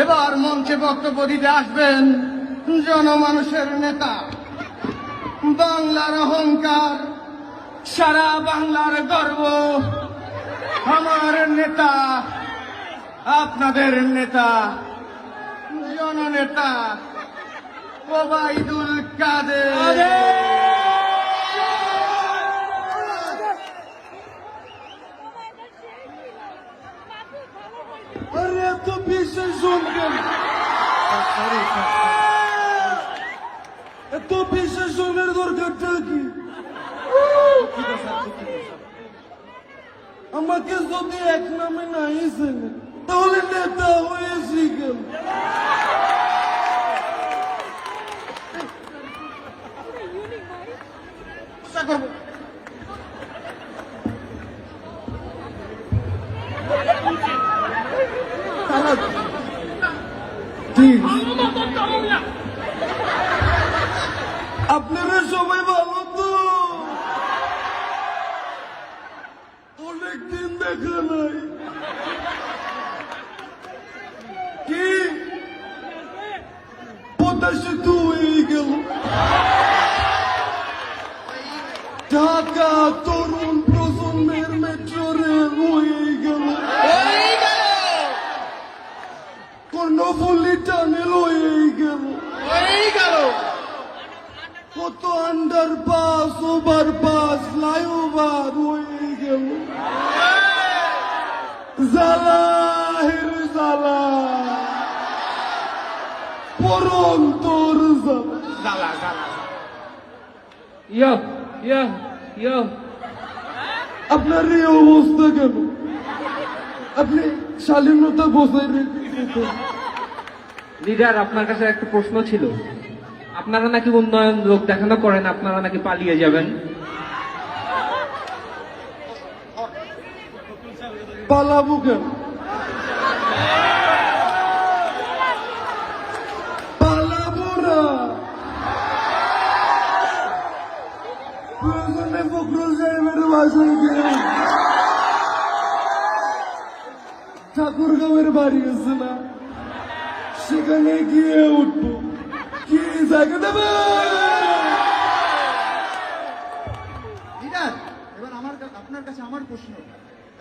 এবার মঞ্চে বক্তব্য দিতে আসবেন জনমানুষের নেতা। বাংলার অহংকার, সারা বাংলার গর্ব। আমার নেতা, আপনাদের নেতা, জননেতা ওবায়দুল কাদের আরে এত বিশেষ শুনবেন এত বিশেষণের দরকারটা কি আমাকে যদি এক নামে নাই চেনে তাহলে নেতা হয়েছি কেন চেষ্টা ঠিক আপনারা সবাই ভালো তো? অনেকদিন দেখা নাই। কি? পদ্মা সেতু হয়ে গেল। জ্বালা জ্বালা. আপনার এই অবস্থা কেন? আপনি শালীনতা বজায় রেখে লিডার আপনার কাছে একটা প্রশ্ন ছিল। আপনারা নাকি উন্নয়ন লোক দেখানো করেন আপনারা নাকি পালিয়ে যাবেন? পালাবো কেন? পালাবো না। প্রয়োজনে ফখরুল সাহেবের বাসায় গিয়ে ঠাকুরগাঁওয়ের বাড়ি আছে না, সেখানে গিয়ে উঠবো। কি জায়গা দেবে? এবার আমার আপনার কাছে আমার প্রশ্ন।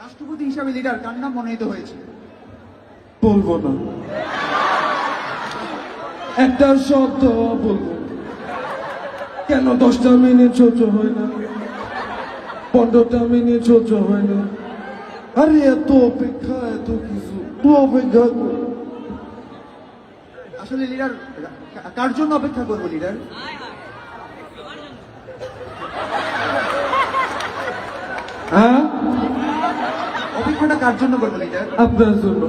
রাষ্ট্রপতি হিসাবে লিডার কার নাম মনোনীত হয়েছে? বলব না। একটা শব্দ বলব। কেন দশটা মিনিট সহ্য হয় না? পনেরোটা মিনিট সহ্য হয় না? আরে এত অপেক্ষা এত কিছু। তো অপেক্ষা। আসলে লিডার কার জন্য অপেক্ষা করব লিডার হ্যাঁ? অপেক্ষাটা কার জন্য করব লিডার আপনার জন্য।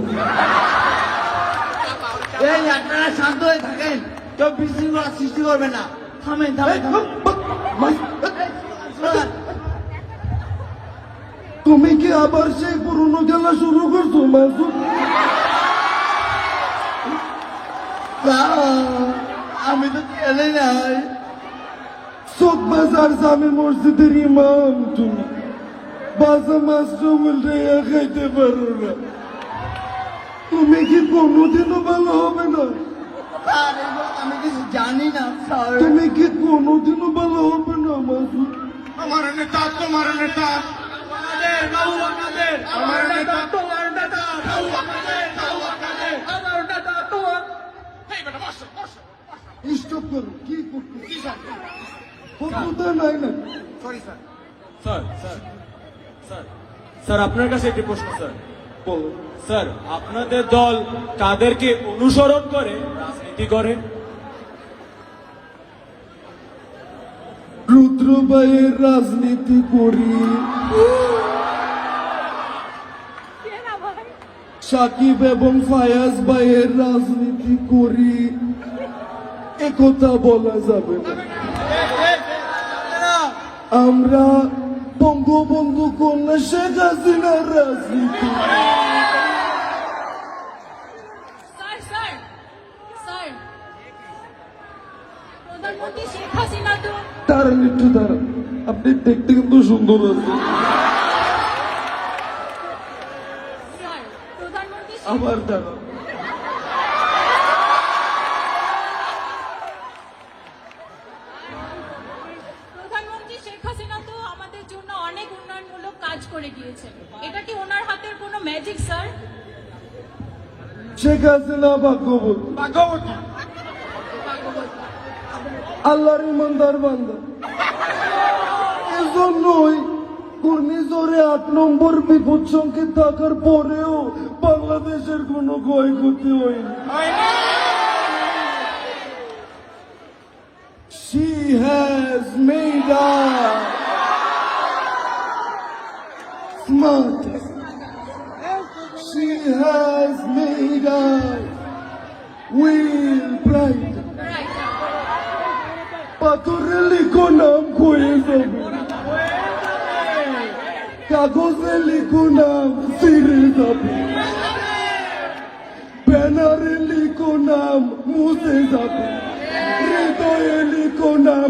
এই আপনারা শান্ত হয়ে থাকেন। কেউ বিশৃঙ্খলা সৃষ্টি করবে না। থামেন তুমি কি আবার সেই পুরনো খেলা শুরু করছ মাসুদ আমি তো খেলে নাই। চোখ বাজার জামে মসজিদের ইমাম তুমি। বাজা মাছ উল্টে খাইতে পারো না। তুমি কি কোনোদিনও ভালো হবে না? আমি কিছু জানি না স্যার। তুমি কি কোনোদিনও ভালো হবে না মাসুদ? আমার নেতা তোমার নেতা। আমাদের বাবু আমাদের। আমার নেতা তোমার আমার নেতা। তোমার। স্টপ করো কি করতে নাই না? Sorry sir sir sir sir আপনার কাছে একটি প্রশ্ন, স্যার। স্যার, আপনাদের দল কাদেরকে অনুসরণ করে, রাজনীতি করে? রুদ্রবাইয়ের রাজনীতি করি। সাকিব এবং ফায়াজ ভাইয়ের রাজনীতি করি। একথা বলা যাবে আমরা বঙ্গবন্ধু কন্যা শেখ হাসিনার রাজনীতি স্যার স্যার স্যার প্রধানমন্ত্রী শেখ হাসিনা তো দাঁড়ান একটু দাঁড়ান আপনি দেখতে কিন্তু সুন্দর আছেন স্যার প্রধানমন্ত্রী শেখ- আবার দাঁড়ান ওনার হাতের ম্যাজিক স্যার শেখ আল্লাহর ইমানদার বান্দা। এজন্যই ঘূর্ণিঝড়ে আট নম্বর বিপদ সংকেত থাকার পরেও বাংলাদেশের কোনো ক্ষয়ক্ষতি হয়নি। She has মেডা smart. will bright. পাথরে লিখো নাম কয়ে যাবে কাগজে লিখো নাম ফিরে যাবে ব্যানারে লিখো নাম মুছে যাবে হৃদয়ে লিখো নাম